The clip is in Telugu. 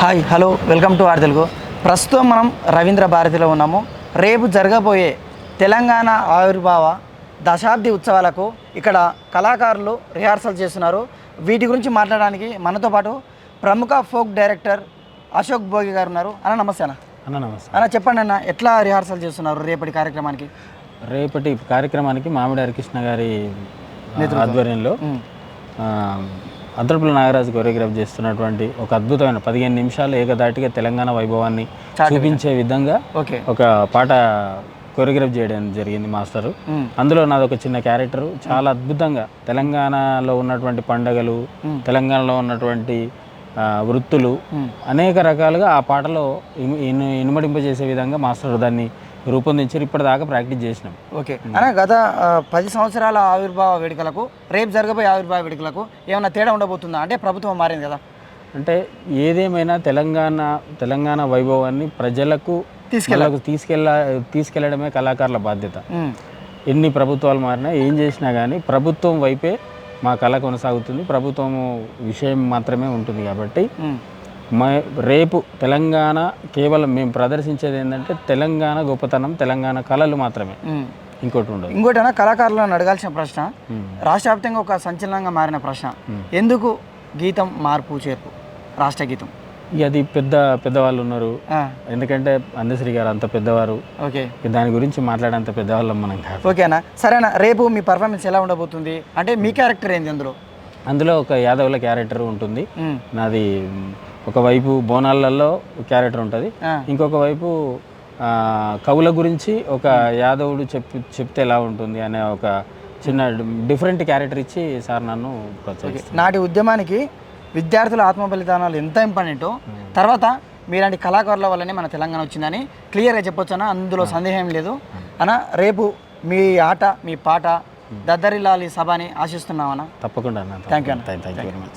Hi hello welcome to R Telugu. ప్రస్తుతం మనం రవీంద్ర భారతిలో ఉన్నాము. రేపు జరగబోయే తెలంగాణ ఆవిర్భావ దశాబ్ది ఉత్సవాలకు ఇక్కడ కళాకారులు రిహార్సల్ చేస్తున్నారు. వీటి గురించి మాట్లాడడానికి మనతో పాటు ప్రముఖ ఫోక్ డైరెక్టర్ అశోక్ భోగి గారు ఉన్నారు. అన్న నమస్తే అన్న. అన్న నమస్తే. అన్న చెప్పండి అన్న ఎట్లా రిహార్సల్ చేస్తున్నారు రేపటి కార్యక్రమానికి? రేపటి కార్యక్రమానికి మామిడి హరికృష్ణ గారి ఆధ్వర్యంలో ఆ, అద్దరపుల నాగరాజు కొరియోగ్రాఫ్ చేస్తున్నటువంటి ఒక అద్భుతమైన పదిహేను నిమిషాలు ఏకదాటిగా తెలంగాణ వైభవాన్ని చూపించే విధంగా ఒక పాట కొరియోగ్రాఫ్ చేయడం జరిగింది మాస్టరు. అందులో నాది ఒక చిన్న క్యారెక్టర్. చాలా అద్భుతంగా తెలంగాణలో ఉన్నటువంటి పండగలు తెలంగాణలో ఉన్నటువంటి వృత్తులు అనేక రకాలుగా ఆ పాటలో ఇను ఇను- ఇనుమడింపజేసే విధంగా మాస్టర్ దాన్ని రూపొందించారు ఇప్పటిదాకా ప్రాక్టీస్ చేసినాం. ఓకే. అన్న గత పది సంవత్సరాల ఆవిర్భావ వేడుకలకు రేపు జరగబోయే ఆవిర్భావ వేడుకలకు ఏమైనా తేడా ఉండబోతుందా? అంటే ప్రభుత్వం మారింది కదా. అంటే ఏదేమైనా తెలంగాణ తెలంగాణ వైభవాన్ని ప్రజలకు ప్రజలకు తీసుకెళ్ళ తీసుకెళ్ళడమే కళాకారుల బాధ్యత. ఎన్ని ప్రభుత్వాలు మారినా ఏం చేసినా కానీ ప్రభుత్వం వైపే మా కళ కొనసాగుతుంది. ప్రభుత్వం విషయం మాత్రమే ఉంటుంది కాబట్టి రేపు తెలంగాణ కేవలం మేము ప్రదర్శించేది ఏంటంటే తెలంగాణ గొప్పతనం తెలంగాణ కళలు మాత్రమే. ఇంకోటి ఉండదు. ఇంకోటి అన్న కళాకారులను అడగాల్సిన ప్రశ్న. రాష్ట్ర వ్యాప్తంగా ఒక సంచలనంగా మారిన ప్రశ్న. ఎందుకు గీతం మార్పు చేర్పు రాష్ట్ర గీతం. అది పెద్ద పెద్దవాళ్ళు ఉన్నారు. ఎందుకంటే అందశ్రీ గారు అంత పెద్దవారు. ఓకే. దాని గురించి మాట్లాడేంత పెద్దవాళ్ళం మనం కాదు. ఓకే అన్న. సరేనా రేపు మీ పర్ఫార్మెన్స్ ఎలా ఉండబోతుంది? అంటే మీ క్యారెక్టర్ ఏంది అందులో? అందులో ఒక యాదవుల క్యారెక్టర్ ఉంటుంది. నాది ఒకవైపు బోనాలలో క్యారెక్టర్ ఉంటుంది. ఇంకొక వైపు కవుల గురించి ఒక యాదవుడు చెప్పి చెప్తే ఎలా ఉంటుంది అనే ఒక చిన్న డిఫరెంట్ క్యారెక్టర్ ఇచ్చి సార్ నన్ను ప్రోత్సహిస్తారు నాటి ఉద్యమానికి విద్యార్థుల ఆత్మ బలిదానాలు ఎంత ఇంపార్టెంటో తర్వాత మీలాంటి కళాకారుల వల్లనే మన తెలంగాణ వచ్చిందని క్లియర్గా చెప్పొచ్చు అన్న అందులో సందేహం లేదు. అన్న రేపు మీ ఆట మీ పాట దద్దరిల్లాలి సభ అని ఆశిస్తున్నామన్నా తప్పకుండా అన్న Thank you అన్న. Thank you very much.